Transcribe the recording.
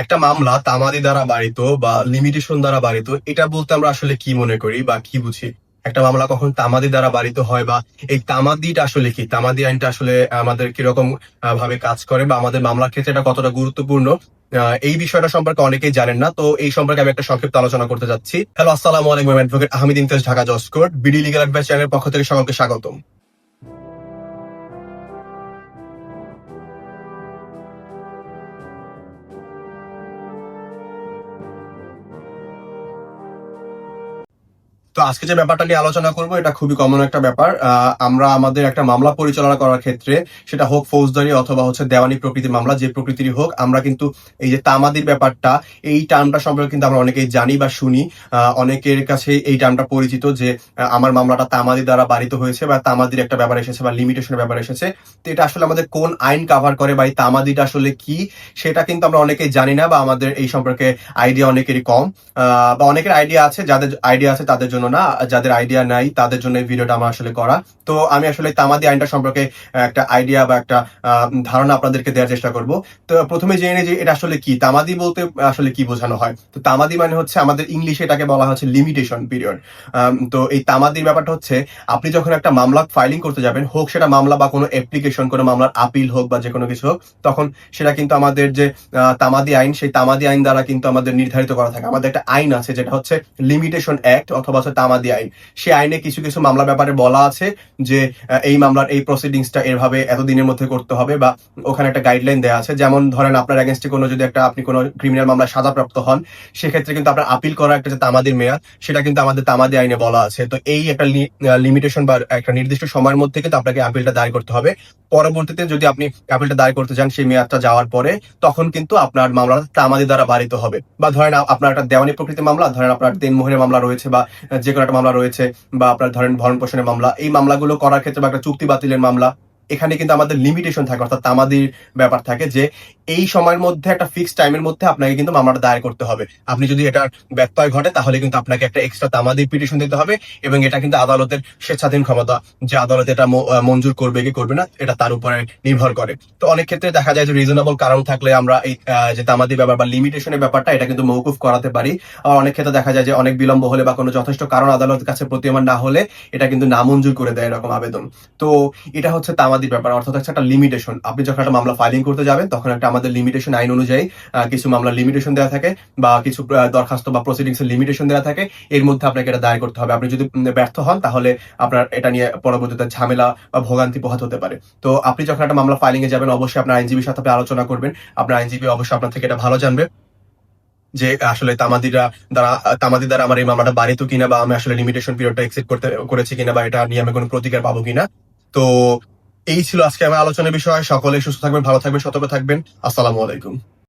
একটা মামলা তামাদি দ্বারা বাড়িত বা লিমিটেশন দ্বারা বাড়িত, এটা বলতে আমরা আসলে কি মনে করি বা কি বুঝি? একটা মামলা কখন তামাদি দ্বারা বাড়িত হয় বা এই তামাদিটা আসলে কি? তামাদি আইনটা আসলে আমাদের কীরকম ভাবে কাজ করে বা আমাদের মামলার ক্ষেত্রে এটা কতটা গুরুত্বপূর্ণ? এই বিষয়টা সম্পর্কে অনেকেই জানেন না, তো এই সম্পর্কে আমি একটা সংক্ষিপ্ত আলোচনা করতে যাচ্ছি হ্যালো, আসসালামু আলাইকুম অ্যাডভোকেট আহমেদ ইমতিয়াজ, ঢাকা জজ বিডি লিগাল অ্যাডভাইস চ্যানেলের পক্ষ থেকে সকলকে স্বাগতম। তো আজকে যে ব্যাপারটা নিয়ে আলোচনা করব, এটা খুবই কমন একটা ব্যাপার। আমরা আমাদের একটা মামলা পরিচালনা করার ক্ষেত্রে সেটা হোক ফৌজদারি অথবা হচ্ছে দেওয়ানি প্রকৃতির মামলা, যে প্রকৃতিরই হোক, আমরা কিন্তু এই যে তামাদির ব্যাপারটা, এই টার্মটা সম্পর্কে কিন্তু আমরা অনেকেই জানি বা শুনি। অনেকের কাছে এই টার্মটা পরিচিত যে আমার মামলাটা তামাদি দ্বারা বাড়িত হয়েছে বা তামাদির একটা ব্যাপার এসেছে বা লিমিটেশনের ব্যাপার এসেছে। তো এটা আসলে আমাদের কোন আইন কাভার করে বা এই তামাদিটা আসলে কি, সেটা কিন্তু আমরা অনেকেই জানি না বা আমাদের এই সম্পর্কে আইডিয়া অনেকেরই কম। বা অনেকের আইডিয়া আছে, যাদের আইডিয়া আছে তাদের জন্য না যাদের আইডিয়া নাই তাদের জন্য এই ভিডিওটা আমার আসলে করা। তো আমি আসলে তামাদি আইনটা সম্পর্কে একটা আইডিয়া বা একটা ধারণা আপনাদেরকে দেওয়ার চেষ্টা করব। তো প্রথমে জেনে যে এটা আসলে কি, তামাদি বলতে আসলে কি বোঝানো হয়? তো তামাদি মানে হচ্ছে আমাদের ইংলিশে এটাকে বলা হচ্ছে লিমিটেশন পিরিয়ড তো এই তামাদির ব্যাপারটা হচ্ছে, আপনি যখন একটা মামলা ফাইলিং করতে যাবেন, হোক সেটা মামলা বা কোনো অ্যাপ্লিকেশন কোনো মামলার আপিল হোক বা যে কোনো কিছু হোক, তখন সেটা কিন্তু আমাদের যে তামাদি আইন, সেই তামাদি আইন দ্বারা কিন্তু আমাদের নির্ধারিত করা থাকে। আমাদের একটা আইন আছে যেটা হচ্ছে লিমিটেশন অ্যাক্ট অথবা হচ্ছে তামাদি আইন। সেই আইনে কিছু কিছু মামলা ব্যাপারে বলা আছে। যে এই মামলার এই প্রসিডিংসটা এভাবে এতদিনের মধ্যে করতে হবে বা ওখানে একটা গাইডলাইন দেওয়া আছে। যেমন ধরেন আপনার এগেনস্টে কোনো যদি একটা আপনি কোনো ক্রিমিনাল মামলায় সাজাপ্রাপ্ত হন, সেক্ষেত্রে কিন্তু আপনার আপিল করা একটা যে তামাদির মেয়াদ, সেটা কিন্তু আমাদের তামাদি আইনে বলা আছে। তো এই একটা লিমিটেশন বা একটা নির্দিষ্ট সময়ের মধ্যে কিন্তু আপনাকে আপিলটা দায়ের করতে হবে। পরবর্তীতে যদি আপনি অ্যাপিলটা দায় করতে চান সেই মেয়াদটা যাওয়ার পরে, তখন কিন্তু আপনার মামলাটা তামাদি দ্বারা বাড়িত হবে। বা ধরেন আপনার একটা দেওয়ানি প্রকৃতি মামলা, ধরেন আপনার দেনমোহরের মামলা রয়েছে বা যে কোনো একটা মামলা রয়েছে, বা আপনার ধরেন ভরণ পোষণের মামলা, এই মামলাগুলো করার ক্ষেত্রে বা একটা চুক্তি বাতিলের মামলা এখানে কিন্তু আমাদের লিমিটেশন থাকে, অর্থাৎ তামাদির ব্যাপার থাকে যে এই সময়ের মধ্যে একটা ফিক্সড টাইমের মধ্যে আপনাকে কিন্তু মামলাটা দায়ের করতে হবে। আপনি যদি এটার ব্যত্যয় ঘটে, তাহলে কিন্তু আপনাকে একটা এক্সট্রা তামাদির পিটিশন দিতে হবে এবং এটা কিন্তু আদালতের স্বেচ্ছাধীন ক্ষমতা, যে আদালত এটা মঞ্জুর করবে কি করবে না, এটা তার উপরে নির্ভর করে। তো অনেক ক্ষেত্রে দেখা যায় যে রিজনেবল কারণ থাকলে আমরা এই যে তামাদি ব্যাপার বা লিমিটেশনের ব্যাপারটা, এটা কিন্তু মৌকুফ করাতে পারি। আর অনেক ক্ষেত্রে দেখা যায় যে অনেক বিলম্ব হলে বা কোনো যথেষ্ট কারণ আদালতের কাছে প্রতীয়মান না হলে, এটা কিন্তু নামঞ্জুর করে দেয় এরকম আবেদন। তো এটা হচ্ছে তামাদির ব্যাপার, অর্থাৎ হচ্ছে একটা লিমিটেশন আপনি যখন একটা মামলা ফাইলিং করতে যাবেন, তখন একটা আমাদের লিমিটেশন আইন অনুযায়ী কিছু মামলা লিমিটেশন দেওয়া থাকে বা কিছু দরখাস্ত বা প্রসিডিংস এর লিমিটেশন দেওয়া থাকে। এর মধ্যে আপনাকে এটা দায়ের করতে হবে। আপনি যদি ব্যর্থ হন, তাহলে আপনার এটা নিয়ে পরবর্তীতে ঝামেলা বা ভোগান্তি পোহাত হতে পারে। তো আপনি যখন একটা মামলা ফাইলিং এ যাবেন, অবশ্যই আপনার আইনজীবীর সাথে আলোচনা করবেন। আপনার আইনজীবী অবশ্যই আপনার থেকে এটা ভালো জানবে যে, আসলে তামাদিরা দ্বারা, তামাদি দ্বারা আমার এই মামলাটা বাড়িত কিনা বা আমি আসলে লিমিটেশন পিরিয়ডটা এক্সিট করতে, করেছি কিনা বা এটা নিয়ে আমি কোনো প্রতিকার পাবো কিনা। তো এই ছিল আজকে আমার আলোচনার বিষয়। সকলে সুস্থ থাকবেন, ভালো থাকবেন, সতর্ক থাকবেন। আসসালামু আলাইকুম।